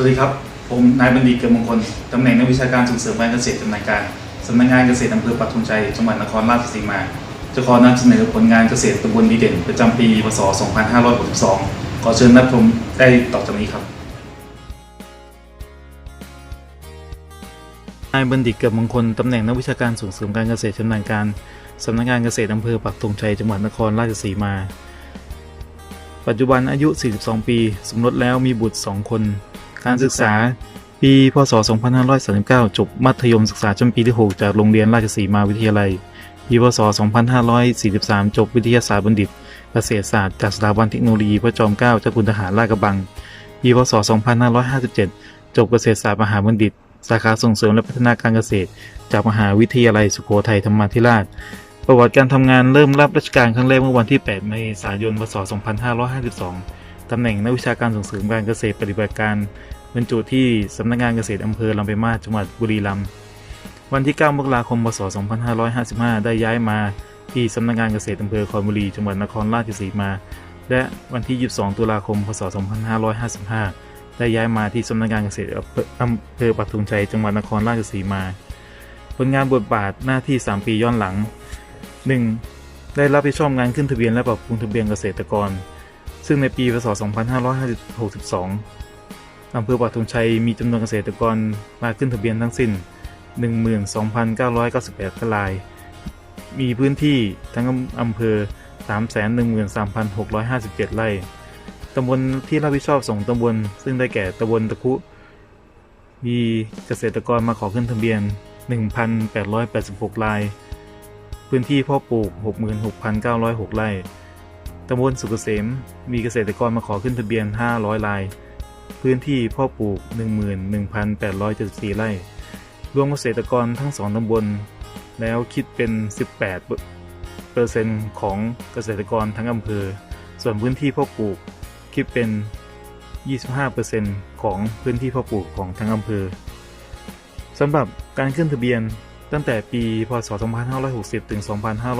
วัสดีครับ ผมนายบัณฑิตเกิดมงคล ตำแหน่งนักวิชาการส่งเสริมการเกษตรชำนาญการสำนักงานเกษตรอำเภอปักธงชัย จังหวัดนครราชสีมา จะขอนำเสนอผลงานเกษตรตำบลดีเด่น ประจำปี พศ 2562 ขอเชิญรับชมได้ต่อจากนี้ครับ นายบัณฑิตเกิดมงคล ตำแหน่งนักวิชาการส่งเสริมการเกษตรชำนาญการสำนักงานเกษตรอำเภอปักธงชัย จังหวัดนครราชสีมา ปัจจุบันอายุ 42 ปี สมรสแล้วมีบุตร 2 คน การศึกษาปี พศ 2539 จบมัธยมศึกษาชั้นปีที่ 6 จากโรงเรียนราชสีมาวิทยาลัย ปี พศ 2543 จบวิทยาศาสตร์บัณฑิต เกษตรศาสตร์จากสถาบันเทคโนโลยีพระจอมเกล้าเจ้าคุณทหารลาดกระบัง ปี พศ 2557 จบเกษตรศาสตร์มหาบัณฑิต สาขาส่งเสริมและพัฒนาการเกษตร จากมหาวิทยาลัยสุโขทัยธรรมาธิราช ประวัติการทำงานเริ่มรับราชการครั้งแรกเมื่อวันที่ 8 เมษายน พศ 2552ตำแหน่งนักวิชาการส่งเสริมการเกษตรปฏิบัติการ บรรจุที่สำนักงานเกษตรอำเภอลำปางมาจังหวัดบุรีรัมย์วันที่ 9 มกราคม พศ 2555 ได้ย้ายมาที่สำนักงานเกษตรอำเภอคอนบุรีจังหวัดนครราชสีมา และวันที่ 22 ตุลาคม พศ 2555 ได้ย้ายมาที่สำนักงานเกษตรอำเภออำเภอปักธงชัยจังหวัดนครราชสีมา ผลงานบทบาทหน้าที่ 3 ปีย้อนหลัง 1. ได้รับผิดชอบงานขึ้นทะเบียนและปรับปรุงทะเบียนเกษตรกร ซึ่งในปี พศ 2562 อำเภอปักธงชัยมีจำนวนเกษตรกรมาขึ้นทะเบียนทั้งสิ้น 12,998ราย มีพื้นที่ทั้งอำเภอ 313,657 ไร่ ตำบลที่รับผิดชอบส่งตำบล ซึ่งได้แก่ตำบลตะคุ มีเกษตรกรมาขอขึ้นทะเบียน 1,886 ราย พื้นที่เพ่อปลูก 66,906 ไร่ ตำบลสุกเกษม มีเกษตรกรมาขอขึ้นทะเบียน 500 ราย พื้นที่พ่อปลูก 11,874 ไร่ รวมเกษตรกรทั้งสองตำบล แล้วคิดเป็น 18เปอร์เซ็นต์ของเกษตรกรทั้งอำเภอ ส่วนพื้นที่พ่อปลูกคิดเป็น 25เปอร์เซ็นต์ของพื้นที่พ่อปลูกของทั้งอำเภอสำหรับการขึ้นทะเบียนตั้งแต่ปี พศ 2560 ถึง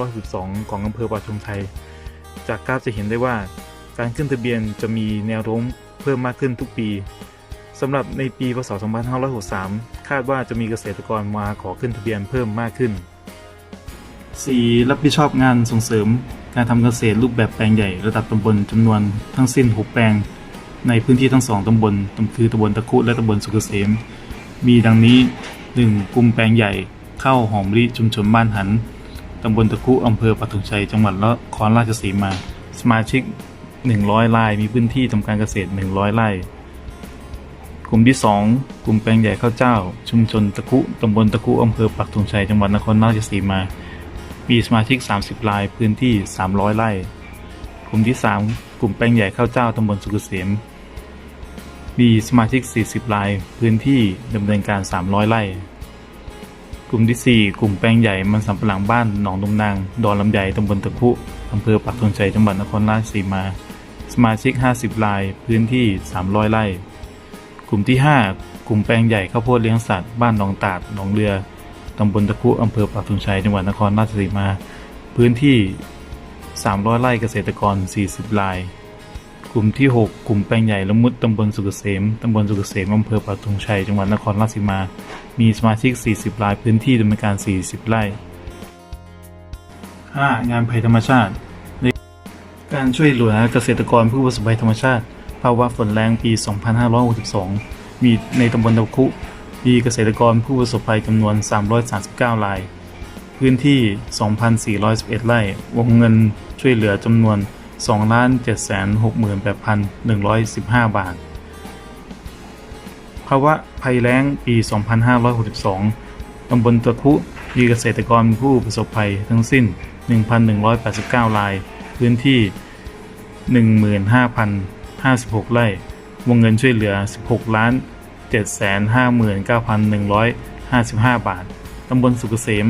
2562 ของอำเภอปักธงชัยจากกราฟจะเห็นได้ว่า การขึ้นทะเบียนจะมีแนวโน้ม เพิ่มมากขึ้นทุกปีสำหรับในปีพศ 2563 คาดว่าจะมีเกษตรกรมาขอขึ้นทะเบียนเพิ่มมากขึ้น 4. รับผิดชอบงานส่งเสริม การทำเกษตรรูปแบบแปลงใหญ่ระดับตำบลจำนวนทั้งสิ้น 6 แปลง ในพื้นที่ทั้งสองตำบลคือตำบลตะคุและตำบลสุกเกษม มีดังนี้ 1. กลุ่มแปลงใหญ่เข้าหอมมะลิชุมชนบ้านหันตำบลตะคุอำเภอปักธงชัยจังหวัดนครราชสีมา สมาชิก 100รายมีพื้นที่ทำการเกษตร 100 ไร่ กลุ่มที่ 2 กลุ่มแปลงใหญ่ข้าวเจ้า ชุมชนตะคุตำบลตะคุอำเภอปักธงชัยจังหวัดนครราชสีมา มีสมาชิก 30รายพื้นที่ 300 ไร่ กลุ่มที่ 3 กลุ่มแปลงใหญ่ข้าวเจ้าตำบลสุกเกษมมีสมาชิก 40ราย พื้นที่ดำเนินการ 300 ไร่ กลุ่มที่ 4 กลุ่มแปลงใหญ่ มันสำปะหลังบ้าน หนองดงนาง ดอนลำไยตำบลตะคุอำเภอปักธงชัย จังหวัดนครราชสีมา สมาชิก 50ราย พื้นที่ 300 ไร่ กลุ่มที่ 5 กลุ่มแปลงใหญ่ข้าวโพดเลี้ยงสัตว์ บ้านหนองตาด หนองเรือ ตำบลตะคุอำเภอปักธงชัย จังหวัดนครราชสีมา พื้นที่ 300 ไร่เกษตรกร 40ราย กลุ่มที่ 6 กลุ่มแปลงใหญ่ละมุด ตำบลสุกเกษม ตำบลสุกเกษมอำเภอปักธงชัย จังหวัดนครราชสีมา มีสมาชิก 40ราย พื้นที่ดำเนินการ 40 ไร่ 5. งานภัยธรรมชาติ การช่วยเหลือเกษตรกรผู้ประสบภัยธรรมชาติ ภาวะฝนแรงปี 2562 มีในตำบลตะคุ มีเกษตรกรผู้ประสบภัยจำนวน 339 ราย พื้นที่ 2,411 ไร่ วงเงินช่วยเหลือจำนวน 2,768,115 บาท ภาวะภัยแล้งปี 2562 ตำบลตะคุ มีเกษตรกรผู้ประสบภัยทั้งสิ้น 1,189 ราย พื้นที่ 15,056 ไร่ วงเงินช่วยเหลือ 16 ล้าน 759,155 บาท ตำบลสุกเกษม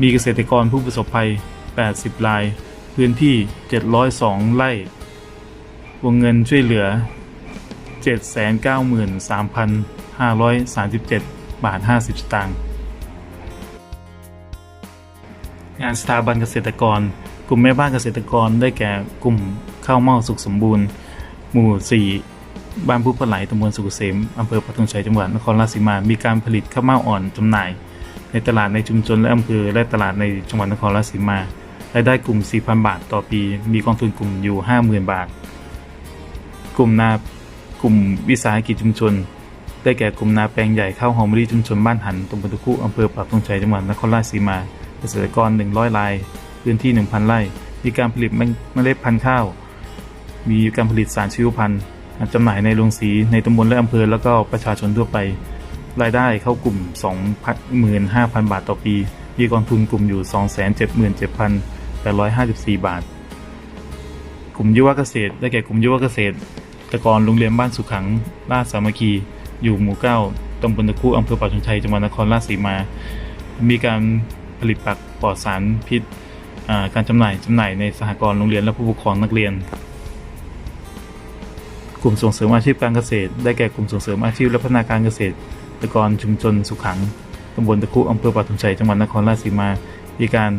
มีเกษตรกรผู้ประสบภัย 80 ราย พื้นที่ 702 ไร่ วงเงินช่วยเหลือ 793,537 บาท 50 สตางค์งานสถาบันเกษตรกร กลุ่มแม่บ้านเกษตรกรได้แก่กลุ่มข้าวเม่าสุขสมบูรณ์ หมู่บ้านผู้ปลาไหลตำบลสุกเกษมอำเภอปัตตงชัยจังหวัดนครราชสีมา มีการผลิตข้าวเม่าอ่อนจำหน่าย ในตลาดในชุมชนและอำเภอและตลาดในจังหวัดนครราชสีมารายได้กลุ่ม 4,000 บาทต่อปี มีกองทุนกลุ่มอยู่ 50,000 บาท กลุ่มนากลุ่มวิสาหกิจชุมชน ได้แก่กลุ่มนาแปลงใหญ่ข้าวหอมมะลิชุมชนบ้านหันตำบลตะคุอำเภอปักธงชัยจังหวัดนครราชสีมา เกษตรกร 100ราย พื้นที่ 1,000 ไร่ มีการผลิตเมล็ดพันธุ์ข้าว มีการผลิตสารชีวพันธุ์จำหน่ายในโรงสีในตำบลและอำเภอ แล้วก็ประชาชนทั่วไป รายได้เข้ากลุ่ม 25,000 บาทต่อปี มีกองทุนกลุ่มอยู่ 277,854 บาท กลุ่มยุวเกษตร ได้แก่กลุ่มยุวเกษตรตะกรโรงเรียนบ้านสุขัง ราชสามัคคี อยู่หมู่เก้าตำบลตะคุอำเภอปักธงชัย จังหวัดนครราชสีมา มีการผลิตปักปลอดสารพิษ การจำหน่ายจำหน่ายในสหกรณ์โรงเรียนและผู้ปกครองนักเรียน กลุ่มส่งเสริมอาชีพการเกษตร ได้แก่กลุ่มส่งเสริมอาชีพและพัฒนาการเกษตรตะกรชุมชนสุขังตำบลตะคุอำเภอปักธงชัยจังหวัดนครราชสีมามีการ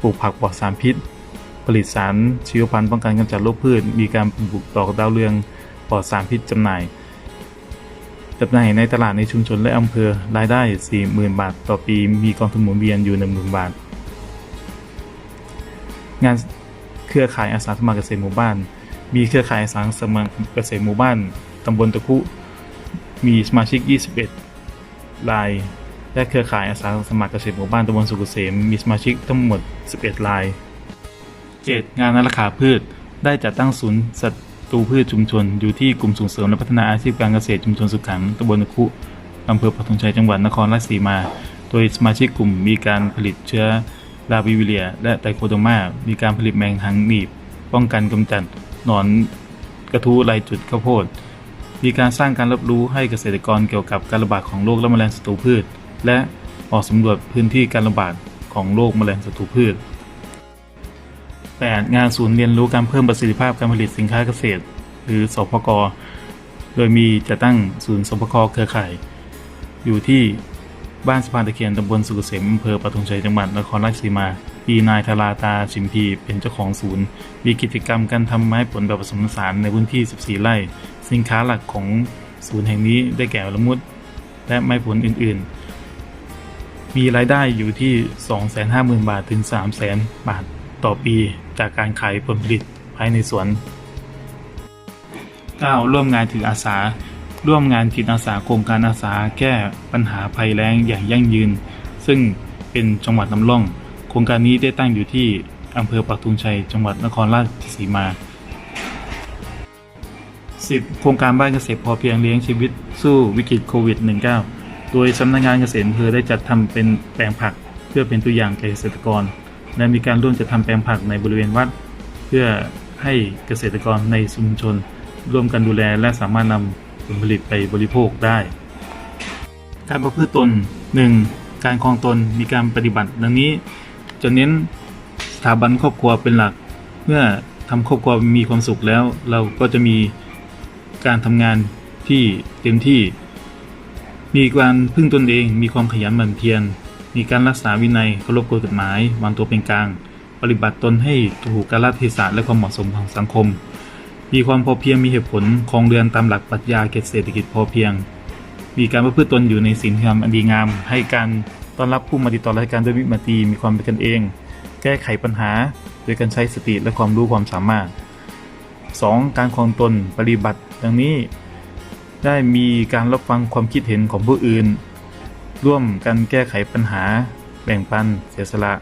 ปลูกผักปลอดสารพิษ ผลิตสารชีวพันธุ์ป้องกันกำจัดโรคพืช มีการปลูกดอกดาวเรืองปลอดสารพิษจำหน่ายจำหน่ายในตลาดในชุมชนและอำเภอรายได้ 40,000 บาท ต่อปีมีกองทุนหมุนเวียนอยู่ 10,000 บาท งานเครือข่ายอาสาสมัครเกษตรหมู่บ้าน มีเครือข่ายอาสาสมัครเกษตรหมู่บ้านตำบลตะคุ มีสมาชิก 21 ราย และเครือข่ายอาสาสมัครเกษตรหมู่บ้านตำบลสุกเกษมมีสมาชิกทั้งหมด 11 ราย 7. งานนาราคาพืช ได้จัดตั้งศูนย์ศัตรูพืชชุมชนอยู่ที่กลุ่มส่งเสริมและพัฒนาอาชีพการเกษตรชุมชนสุขขังตำบลตะคุอำเภอปักธงชัยจังหวัดนครราชสีมา โดยสมาชิกกลุ่มมีการผลิตเชื้อ ลาบิวิเลีย และไตโคโดมา มีการผลิตแมงหางหนีบ ป้องกันกำจัดหนอนกระทู้ลายจุดข้าวโพด มีการสร้างการรับรู้ให้เกษตรกรเกี่ยวกับการระบาดของโรคและแมลงศัตรูพืช และออกสำรวจพื้นที่การระบาดของโรคแมลงศัตรูพืช 8. งานศูนย์เรียนรู้การเพิ่มประสิทธิภาพการผลิตสินค้าเกษตร หรือสพก โดยมีจะตั้งศูนย์สพกเครือข่าย อยู่ที่ บ้านสะพานตะเคียนตำบลสุกเกษมอำเภอปทุมชัยจังหวัดนครราชสีมามีนายธาราตาชิมพีเป็นเจ้าของศูนย์ มีกิจกรรมการทำไม้ผลแบบผสมผสานในพื้นที่ 14 ไร่ สินค้าหลักของศูนย์แห่งนี้ได้แก่ละมุด และไม้ผลอื่น ๆ มีรายได้อยู่ที่ 250,000 บาทถึง 300,000 บาทต่อปีจากการขายผลผลิตภายในสวน 9. ร่วมงานถืออาสา ร่วมงานจิตอาสาโครงการอาสาแก้ปัญหาภัยแล้งอย่างยั่งยืน ซึ่งเป็นจังหวัดนำร่อง โครงการนี้ได้ตั้งอยู่ที่อำเภอปักธงชัย จังหวัดนครราชสีมา 10. โครงการบ้านเกษตรพอเพียงเลี้ยงชีวิตสู้วิกฤตโควิด -19 โดยสำนักงานเกษตรอำเภอได้จัดทำเป็นแปลงผัก เพื่อเป็นตัวอย่างแก่เกษตรกร และมีการร่วมจัดทำแปลงผักในบริเวณวัด เพื่อให้เกษตรกรในชุมชน ร่วมกันดูแลและสามารถนำ ผลผลิตไปบริโภคได้ การประพฤติตน 1. การครองตนมีการปฏิบัติ ดังนี้จะเน้นสถาบันครอบครัวเป็นหลัก เมื่อทำครอบครัวมีความสุขแล้ว เราก็จะมีการทำงานที่เต็มที่ มีการพึ่งตนเอง มีความขยันหมั่นเพียรมีการรักษาวินัยเคารพกฎหมายวางตัวเป็นกลาง ปฏิบัติตนให้ถูกกาลเทศะและความเหมาะสมของสังคม มีความพอเพียงมีเหตุผลครองเรือนตามหลักปรัชญาเศรษฐกิจพอเพียง มีการประพฤติตนอยู่ในศีลธรรมอันดีงาม ให้การต้อนรับผู้มาติดต่อรายการด้วยมิตรมตีมีความเป็นกันเอง แก้ไขปัญหา โดยการใช้สติและความรู้ความสามารถ 2. การครองตนปฏิบัติ ดังนี้ได้มีการรับฟังความคิดเห็นของผู้อื่น ร่วมกันแก้ไขปัญหา แบ่งปัน เสียสละ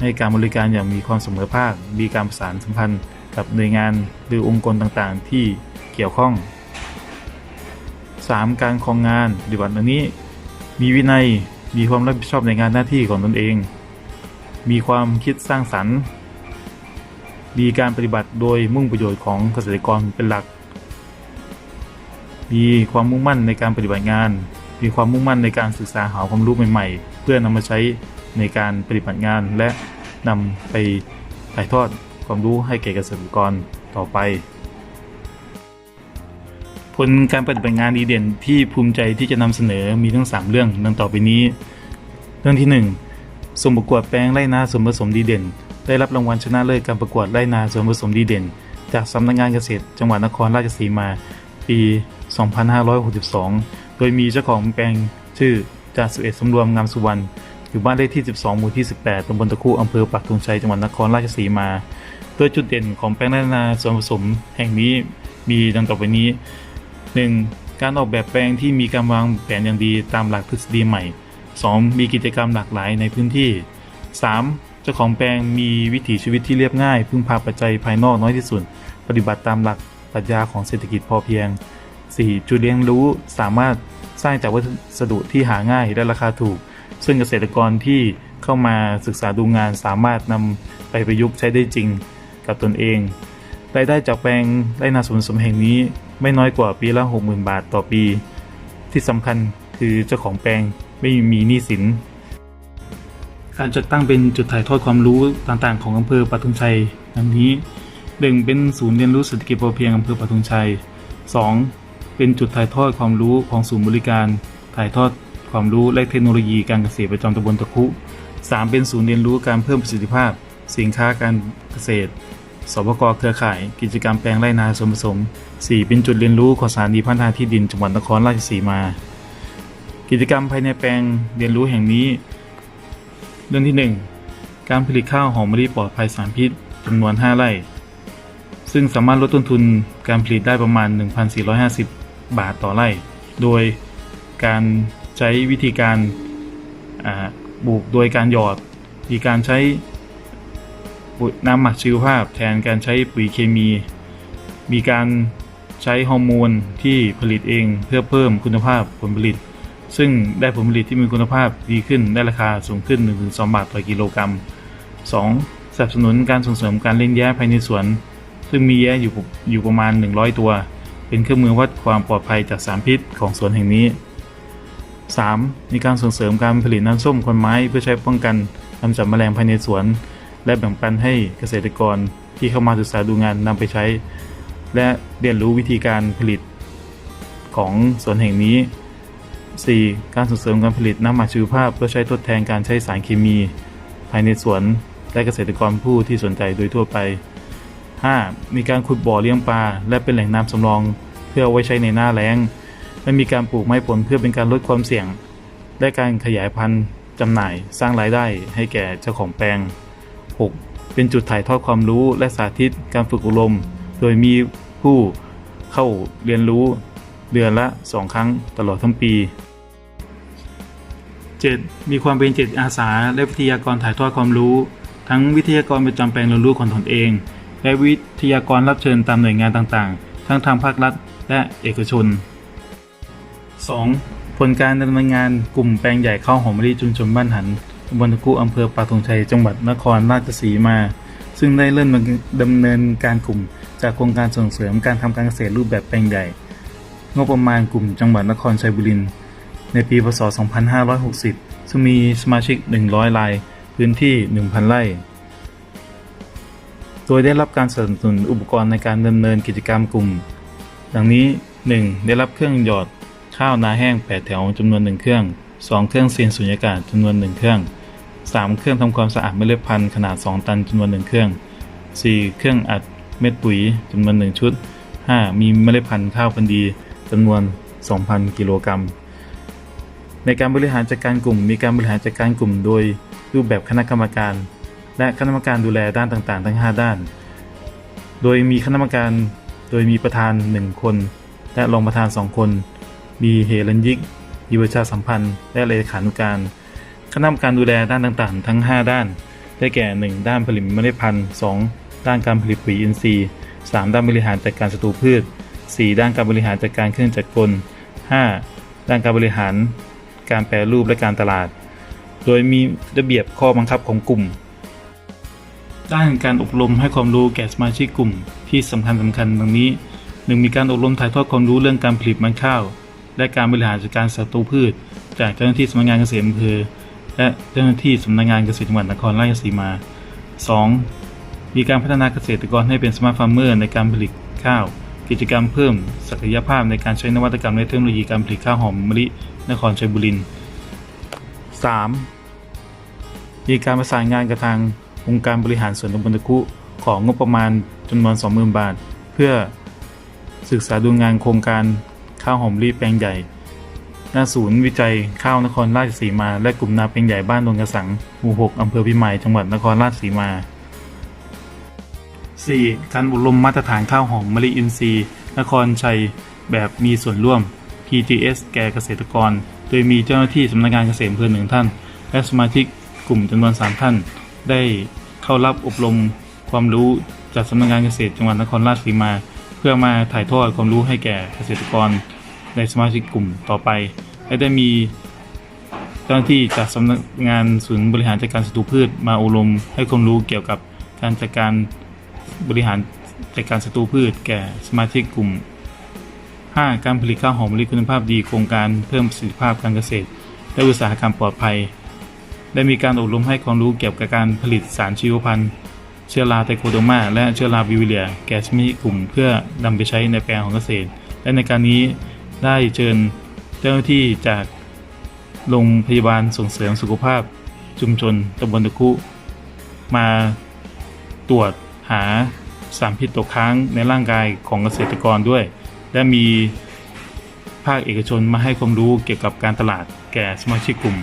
ให้การบริการอย่างมีความเสมอภาค มีการประสานสัมพันธ์ กับหน่วยงานหรือองค์กรต่างๆ ที่เกี่ยวข้อง 3. การครองงานปฏิบัติดังนี้ มีวินัยมีความรับผิดชอบในงานหน้าที่ของตนเอง มีความคิดสร้างสรรค์ มีการปฏิบัติโดยมุ่งประโยชน์ของเกษตรกรเป็นหลัก มีความมุ่งมั่นในการปฏิบัติงาน มีความมุ่งมั่นในการศึกษาหาความรู้ใหม่ๆ เพื่อนำมาใช้ในการปฏิบัติงานและนำไปถ่ายทอด ความรู้ให้แก่เกษตรกรต่อไป ผลการปฏิบัติงานดีเด่นที่ภูมิใจที่จะนำเสนอมีทั้ง 3 เรื่องดังต่อไปนี้ เรื่องที่ 1ส่งประกวดแปลงไร่นาส่วนผสมดีเด่น ได้รับรางวัลชนะเลิศการประกวดไร่นาส่วนผสมดีเด่น จากสำนักงานเกษตร จังหวัดนครราชสีมา ปี 2562 โดยมีเจ้าของแปลงชื่อจ่าสิบเอ็ดสำรวมงามสุวรรณ อยู่บ้านเลขที่ 12 หมู่ที่ 18ตำบลตะคุอำเภอปักธงชัย จังหวัดนครราชสีมา โดยจุดเด่นของแปลงนานาส่วนผสมแห่งนี้มีดังต่อไปนี้ 1. การออกแบบแปลงที่มีการวางแผนอย่างดีตามหลักทฤษฎีใหม่ 2. มีกิจกรรมหลากหลายในพื้นที่ 3. เจ้าของแปลงมีวิถีชีวิตที่เรียบง่าย พึ่งพาปัจจัยภายนอกน้อยที่สุด ปฏิบัติตามหลักปรัชญาของเศรษฐกิจพอเพียง 4. จุดเลียงรู้สามารถสร้างจากวัสดุที่หาง่ายและราคาถูก ซึ่งเกษตรกรที่เข้ามาศึกษาดูงานสามารถนำไปประยุกต์ใช้ได้จริงกับตนเองรายได้จากแปลงไรนาสวนสมแห่งนี้ไม่น้อยกว่าปีละ 60,000 บาทต่อปี ที่สำคัญคือเจ้าของแปลงไม่มีหนี้สิน การจัดตั้งเป็นจุดถ่ายทอดความรู้ต่างๆ ของอำเภอปทุมชัยดังนี้ 1. เป็นศูนย์เรียนรู้เศรษฐกิจพอเพียงอำเภอปทุมชัย 2. เป็นจุดถ่ายทอดความรู้ของศูนย์บริการ ถ่ายทอด ความรู้และเทคโนโลยีการเกษตรประจำตำบลตะคุ 3. เป็นศูนย์เรียนรู้การเพิ่มประสิทธิภาพ สินค้าการเกษตรสปกเครือข่าย กิจกรรมแปลงไร่นาส่วนผสม 4. เป็นจุดเรียนรู้ของสถานีพัฒนาที่ดินจังหวัดนครราชสีมา กิจกรรมภายในแปลงเรียนรู้แห่งนี้ เรื่องที่ 1 การผลิตข้าวหอมมะลิปลอดภัยสารพิษจำนวน 5 ไร่ ซึ่งสามารถลดต้นทุนการผลิตได้ประมาณ 1,450 บาทต่อไร่ โดยการ ใช้วิธีการอ่าปลูกโดยการหยอดมีการใช้น้ำหมักชีวภาพ แทนการใช้ปุ๋ยเคมี มีการใช้ฮอร์โมนที่ผลิตเองเพื่อเพิ่มคุณภาพผลผลิต ซึ่งได้ผลผลิตที่มีคุณภาพดีขึ้นได้ราคาสูงขึ้น 1-2 บาทต่อกิโลกรัม 2. สนับสนุนการส่งเสริมการเลี้ยงแย้ภายในสวน ซึ่งมีแย้อยู่อยู่ประมาณ 100 ตัว เป็นเครื่องมือวัดความปลอดภัยจากสารพิษของสวนแห่งนี้ 3. มีการส่งเสริมการผลิตน้ำส้มควันไม้เพื่อใช้ป้องกันกำจัดแมลงภายในสวน และแบ่งปันให้เกษตรกรที่เข้ามาศึกษาดูงานนำไปใช้ และเรียนรู้วิธีการผลิตของสวนแห่งนี้ 4. การส่งเสริมการผลิตน้ำหมักชีวภาพ เพื่อใช้ทดแทนการใช้สารเคมี ภายในสวน และเกษตรกรผู้ที่สนใจโดยทั่วไป 5. มีการขุดบ่อเลี้ยงปลา และเป็นแหล่งน้ำสำรอง เพื่อไว้ใช้ในหน้าแล้ง และมีการปลูกไม้ผลเพื่อเป็นการลดความเสี่ยง และการขยายพันธุ์จำหน่ายสร้างรายได้ให้แก่เจ้าของแปลง 6. เป็นจุดถ่ายทอดความรู้และสาธิตการฝึกอบรม โดยมีผู้เข้าเรียนรู้เดือนละ 2 ครั้งตลอดทั้งปี 7. มีความเป็นจิตอาสา และวิทยากรถ่ายทอดความรู้ ทั้งวิทยากรประจำแปลงเรียนรู้ของตนเอง และวิทยากรรับเชิญตามหน่วยงานต่างๆ ทั้งทางภาครัฐและเอกชน 2. ผลการดำเนินงานกลุ่มแปลงใหญ่ข้าวหอมมะลิชุมชนบ้านหันตำบลตะกุอำเภอปากธงชัยจังหวัดนครราชสีมา ซึ่งได้เริ่มดำเนินการกลุ่ม จากโครงการส่งเสริมการทำการเกษตรรูปแบบแปลงใหญ่งบประมาณกลุ่มจังหวัดนครชัยบุรีในปีพศ 2560 ซึ่งมีสมาชิก 100ราย พื้นที่ 1,000 ไร่ โดยได้รับการสนับสนุนอุปกรณ์ในการดำเนินกิจกรรมกลุ่ม ดังนี้ 1. ได้รับเครื่องหยอด ข้าวนาแห้ง 8 แถวจำนวน 1 เครื่อง 2 เครื่องเซีนสุญญากาศจำนวน 1 เครื่อง 3 เครื่องทำความสะอาดเมล็ดพันธุ์ขนาด 2 ตันจำนวน 1 เครื่อง 4 เครื่องอัดเม็ดปุ๋ยจำนวน 1 ชุด 5. มีเมล็ดพันธุ์ข้าวพันธุ์ดีจำนวน 2,000 กิโลกรัม ในการบริหารจัดการกลุ่ม มีการบริหารจัดการกลุ่ม โดยรูปแบบคณะกรรมการ และคณะกรรมการดูแลด้านต่างๆ ทั้ง 5 ด้าน โดยมีคณะกรรมการ โดยมีประธาน 1 คน และรองประธาน 2 คน มีเฮรัญยิกมีประชาสัมพันธ์ และเลขานุการคณะกรรมการดูแลด้านต่างๆ ทั้ง 5 ด้าน ได้แก่ 1 ด้านผลิตเมล็ดพันธุ์ 2 ด้านการผลิตปุ๋ยอินทรีย์ 3 ด้านบริหารจัดการศัตรูพืช 4 ด้านการบริหารจัดการเครื่องจักรกล 5 ด้านการบริหาร การแปรรูปและการตลาด โดยมีระเบียบข้อบังคับของกลุ่ม ด้านการอบรมให้ความรู้แก่สมาชิกกลุ่มที่สำคัญสำคัญดังนี้ 1. มีการอบรมถ่ายทอดความรู้เรื่องการผลิตมันข้าว และการบริหารจัดการศัตรูพืช จากเจ้าหน้าที่สำนักงานเกษตรอำเภอและเจ้าหน้าที่สำนักงานเกษตรจังหวัดนครราชสีมา 2. มีการพัฒนาเกษตรกรให้เป็นสมาร์ทฟาร์มเมอร์ในการผลิตข้าว กิจกรรมเพิ่ม ศักยภาพในการใช้นวัตกรรมและเทคโนโลยีการผลิตข้าวหอมมะลินครชัยบุรี 3. มีการประสานงานกับทางองค์การบริหารส่วนตำบลตะคุของงบประมาณจำนวน 20,000 บาท เพื่อศึกษาดูงานโครงการ ข้าวหอมรีแปลงใหญ่ณศูนย์วิจัยข้าวนครราชสีมา และกลุ่มนาแปลงใหญ่บ้านดงกระสัง หมู่ 6 อำเภอพิมาย จังหวัดนครราชสีมา 4. การอบรมมาตรฐานข้าวหอมมะลิอินทรีย์ นครชัย แบบมีส่วนร่วม PGS แก่เกษตรกร โดยมีเจ้าหน้าที่สำนักงานเกษตรอำเภอหนึ่งท่าน และสมาชิกกลุ่มจำนวน 3 ท่าน ได้เข้ารับอบรมความรู้จากสำนักงานเกษตรจังหวัดนครราชสีมา เพื่อมาถ่ายทอดความรู้ให้แก่เกษตรกร ในสมาชิกกลุ่มต่อไป และได้มีเจ้าหน้าที่จากสำนักงานศูนย์บริหารจัดการศัตรูพืชมาอบรมให้ความรู้เกี่ยวกับการจัดการบริหารจัดการศัตรูพืช แก่สมาชิกกลุ่ม 5. การผลิตข้าวหอมมะลิคุณภาพดีโครงการเพิ่มประสิทธิภาพการเกษตร และอุตสาหกรรมปลอดภัย ได้มีการอบรมให้ความรู้เกี่ยวกับการผลิตสารชีวพันธุ์เชื้อราไตโคโดมาและเชื้อราบิวิเลีย แก่สมาชิกกลุ่ม เพื่อนำไปใช้ในแปลงของเกษตร และในการนี้ ได้เชิญเจ้าหน้าที่จากโรงพยาบาลส่งเสริมสุขภาพชุมชนตำบลตะคุ มาตรวจหาสารพิษตกค้างในร่างกายของเกษตรกรด้วย และมีภาคเอกชนมาให้ความรู้เกี่ยวกับการตลาดแก่สมาชิกกลุ่ม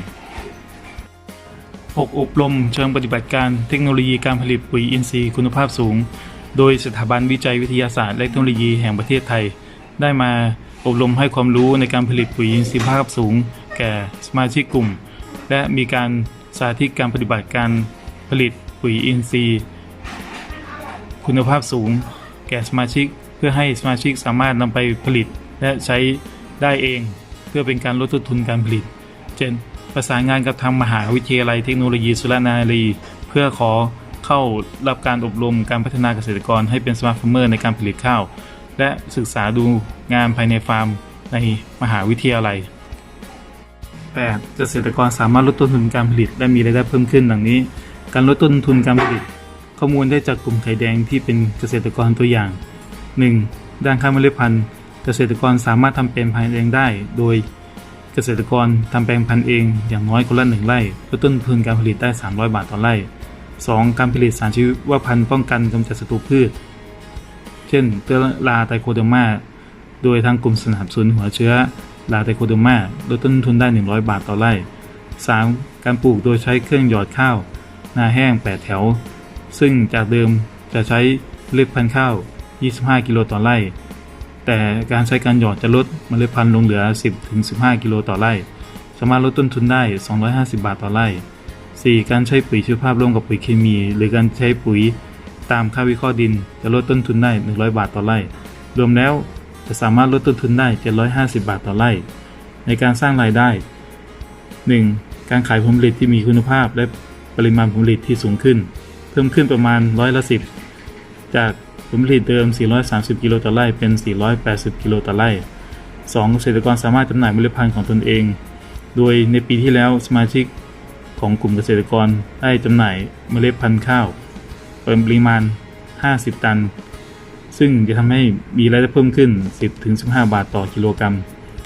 6. อบรมเชิงปฏิบัติการเทคโนโลยีการผลิตปุ๋ยอินทรีย์คุณภาพสูง โดยสถาบันวิจัยวิทยาศาสตร์และเทคโนโลยีแห่งประเทศไทย ได้มา อบรมให้ความรู้ในการผลิตปุ๋ยอินทรีย์คุณภาพสูง แก่สมาชิกกลุ่ม และมีการสาธิตการปฏิบัติการผลิตปุ๋ยอินทรีย์ คุณภาพสูง แก่สมาชิก เพื่อให้สมาชิกสามารถนำไปผลิตและใช้ได้เอง เพื่อเป็นการลดต้นทุนการผลิต เช่นประสานงานกับทางมหาวิทยาลัยเทคโนโลยีสุรนารี เพื่อขอเข้ารับการอบรมการพัฒนาเกษตรกรให้เป็นสมาร์ทฟาร์มเมอร์ในการผลิตข้าว และศึกษาดูงานภายในฟาร์มในมหาวิทยาลัย 8. เกษตรกรสามารถลดต้นทุนการผลิตและมีรายได้เพิ่มขึ้นดังนี้ การลดต้นทุนการผลิต ข้อมูลได้จากกลุ่มไข่แดงที่เป็นเกษตรกรตัวอย่าง 1. ด้านค่าเมล็ดพันธุ์ เกษตรกรสามารถทำเป็นพันธุ์เองได้ โดย เกษตรกรทำแปลงพันธุ์เองอย่างน้อยคนละหนึ่งไร่ลดต้นทุนการผลิตได้ 300 บาทต่อไร่ 2. การผลิตสารชีวพันธุ์ป้องกันกำจัดศัตรูพืช เช่นเตอราไตโคเดอร์มา โดยทางกลุ่มสนับสนุนหัวเชื้อลาไตโคเดอร์มาลดต้นทุนได้ 100 บาทต่อไร่ 3. การปลูกโดยใช้เครื่องหยอดข้าว นาแห้ง 8 แถว ซึ่งจากเดิมจะใช้เมล็ดพันธุ์ข้าว 25 กิโลต่อไร่ แต่การใช้การหยอดจะลดเมล็ดพันธุ์ลงเหลือ 10-15 กิโลต่อไร่ สามารถลดต้นทุนได้ 250 บาทต่อไร่ 4. การใช้ปุ๋ยชีวภาพร่วมกับปุ๋ยเคมี หรือการใช้ปุ๋ย ตามค่าวิเคราะห์ดิน จะลดต้นทุนได้ 100 บาทต่อไร่ รวมแล้วจะสามารถลดต้นทุนได้ 750 บาทต่อไร่ ในการสร้างรายได้ 1. การขายผลผลิตที่มีคุณภาพและปริมาณผลผลิตที่สูงขึ้น เพิ่มขึ้นประมาณร้อยละ10 จากผลผลิตเดิม 430 กิโลต่อไร่ เป็น 480 กิโลต่อไร่ 2. เกษตรกรสามารถจำหน่ายเมล็ดพันธุ์ของตนเอง โดยในปีที่แล้วสมาชิกของกลุ่มเกษตรกรได้จำหน่ายเมล็ดพันธุ์ข้าว เป็นปริมาณ 50 ตัน ซึ่งจะทำให้มีรายได้เพิ่มขึ้น 10-15 บาทต่อกิโลกรัม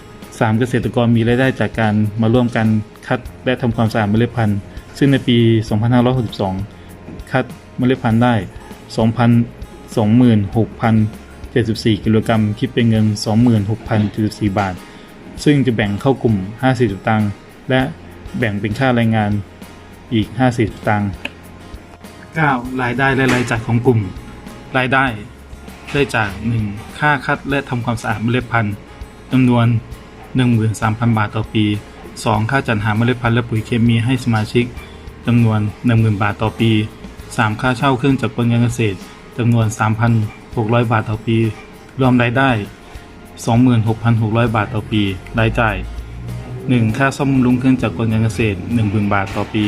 3. เกษตรกรมีรายได้จากการมาร่วมกันคัดและทำความสะอาดเมล็ดพันธุ์ ซึ่งในปี 2562 คัดเมล็ดพันธุ์ได้ 2,26,074 กิโลกรัม คิดเป็นเงิน 26,074 บาท ซึ่งจะแบ่งเข้ากลุ่ม 50สตางค์และแบ่งเป็นค่าแรงงานอีก 50สตางค์ 9. รายได้และรายจ่ายของกลุ่ม รายได้ได้จาก 1. ค่าคัดและทำความสะอาดเมล็ดพันธุ์จำนวน 13,000 บาทต่อปี 2. ค่าจัดหาเมล็ดพันธุ์และปุ๋ยเคมีให้สมาชิกจำนวน 10,000 บาทต่อปี 3. ค่าเช่าเครื่องจักรกลการเกษตรจำนวน 3,600 บาทต่อปี รวมรายได้ 26,600 บาทต่อปี รายจ่าย 1. ค่าซ่อมบำรุงเครื่องจักรกลการเกษตร 10,000 บาทต่อปี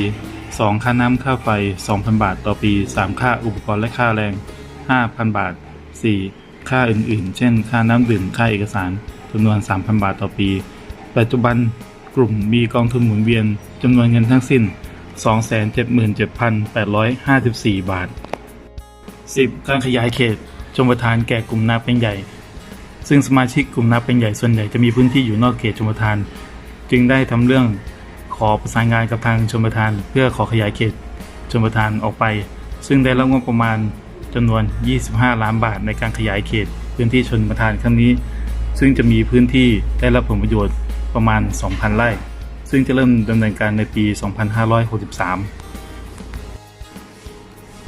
2. ค่าน้ำค่าไฟ 2,000 บาทต่อปี 3. ค่าอุปกรณ์และค่าแรง 5,000 บาท 4. ค่าอื่นๆ เช่น ค่าน้ำดื่ม ค่าเอกสารจำนวน 3,000 บาทต่อปี ปัจจุบันกลุ่มมีกองทุนหมุนเวียนจำนวนเงินทั้งสิ้น 277,854 บาท 10. การขยายเขต ชมประทานแก่กลุ่มนาเป็นใหญ่ ซึ่งสมาชิกกลุ่มนาเป็นใหญ่ส่วนใหญ่จะมีพื้นที่อยู่นอกเขตชมประทาน จึงได้ทำเรื่อง ขอประสานงานกับทางชมประทาน เพื่อขอขยายเขตชมประทานออกไป ซึ่งได้รับงบประมาณจำนวน 25 ล้านบาทในการขยายเขต พื้นที่ชนประทานครั้งนี้ ซึ่งจะมีพื้นที่ได้รับผลประโยชน์ประมาณ 2,000 ไร่ ซึ่งจะเริ่มดำเนินการในปี 2563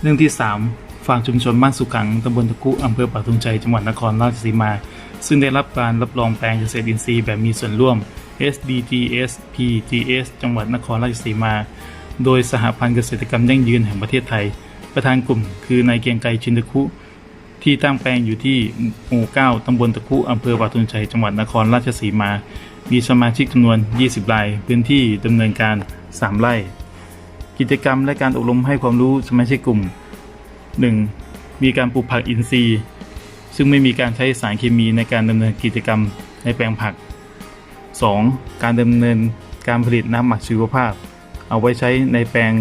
เรื่องที่3ฟาร์มชุมชนบ้านสุขังตำบลตะกุอำเภอป่าทุงชัยจังหวัดนครราชสีมา ซึ่งได้รับการรับรองแปลงเกษตรอินทรีย์แบบมีส่วนร่วม SDGs PGS จังหวัดนครราชสีมา โดยสหพันธ์เกษตรกรรมยั่งยืนแห่งประเทศไทย ประธานกลุ่มคือนายเกรียงไกรชินตะคุ ที่ตั้งแปลงอยู่ที่หมู่ 9 ตำบลตะคุอำเภอปาทุนชัย จังหวัดนครราชสีมา มีสมาชิกจำนวน 20 ราย พื้นที่ดำเนินการ 3 ไร่ กิจกรรมและการอบรมให้ความรู้สมาชิกกลุ่ม 1. มีการปลูกผักอินทรีย์ ซึ่งไม่มีการใช้สารเคมีในการดำเนินกิจกรรมในแปลงผัก 2. การดำเนินการผลิตน้ำหมักชีวภาพ เอาไว้ใช้ในแปลง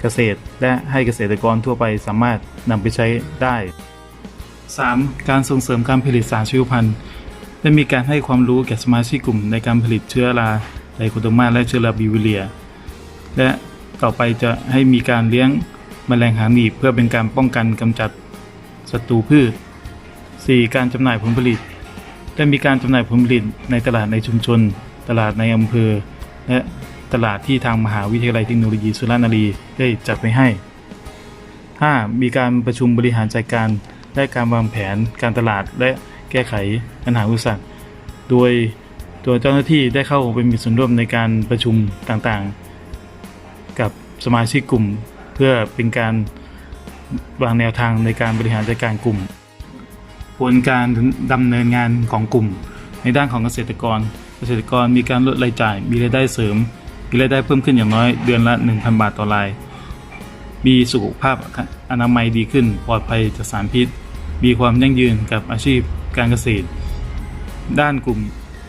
เกษตร และให้เกษตรกรทั่วไปสามารถนำไปใช้ได้ 3. การส่งเสริมการผลิตสารชีวพันธุ์ได้มีการให้ความรู้แก่สมาชิกกลุ่มในการผลิตเชื้อราไดโคโตมาและเชื้อราบิวเรีย และต่อไปจะให้มีการเลี้ยงแมลงหางหนีบเพื่อเป็นการป้องกันกำจัดศัตรูพืช 4. การจำหน่ายผลผลิต ได้มีการจำหน่ายผลผลิตในตลาดในชุมชน ตลาดในอำเภอ และตลาดที่ทางมหาวิทยาลัยเทคโนโลยีสุรารีได้จัดไว้ให้ 5. มีการประชุมบริหารจัดการและการวางแผนการตลาดและแก้ไขปัญหาอุปสรรคโดยตัวเจ้าหน้าที่ได้เข้าไปมีส่วนร่วมในการประชุมต่างๆ กับสมาชิกกลุ่ม เพื่อเป็นการวางแนวทางในการบริหารจัดการกลุ่ม ผลการดำเนินงานของกลุ่ม ในด้านของเกษตรกร เกษตรกรมีการลดรายจ่าย มีรายได้เสริม มีรายได้เพิ่มขึ้นอย่างน้อยเดือนละ 1,000 บาทต่อราย มีสุขภาพอนามัยดีขึ้น ปลอดภัยจากสารพิษ มีความยั่งยืนกับอาชีพการเกษตร ด้านกลุ่ม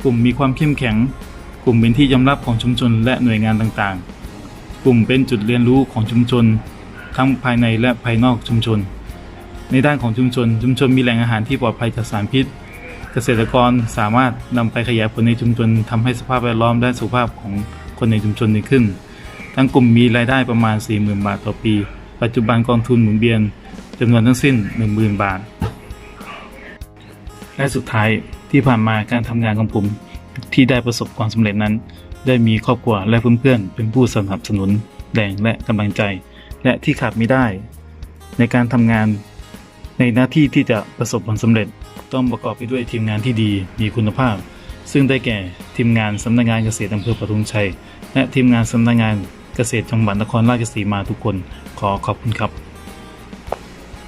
กลุ่มมีความเข้มแข็ง กลุ่มเป็นที่ยอมรับของชุมชนและหน่วยงานต่างๆ กลุ่มเป็นจุดเรียนรู้ของชุมชน ทั้งภายในและภายนอกชุมชน ในด้านของชุมชน ชุมชนมีแหล่งอาหารที่ปลอดภัยจากสารพิษ เกษตรกรสามารถนำไปขยายผลในชุมชนทำให้สภาพแวดล้อมและสุขภาพของคนในชุมชนดีขึ้น ทั้งกลุ่มมีรายได้ประมาณ 40,000 บาทต่อปี ปัจจุบันกองทุนหมุนเวียนจำนวนทั้งสิ้น 10,000 บาท และสุดท้ายที่ผ่านมาการทำงานของผมที่ได้ประสบความสำเร็จนั้น ได้มีครอบครัวและเพื่อนๆ เป็นผู้สนับสนุนแรงและกำลังใจ และที่ขาดไม่ได้ ในการทำงาน ในหน้าที่ที่จะประสบผลสำเร็จต้องประกอบไปด้วยทีมงานที่ดีมีคุณภาพ ซึ่งได้แก่ทีมงานสำนักงานเกษตรอำเภอปทุมชัย และทีมงานสำนักงานเกษตรจังหวัดนครราชสีมาทุกคน ขอขอบคุณครับ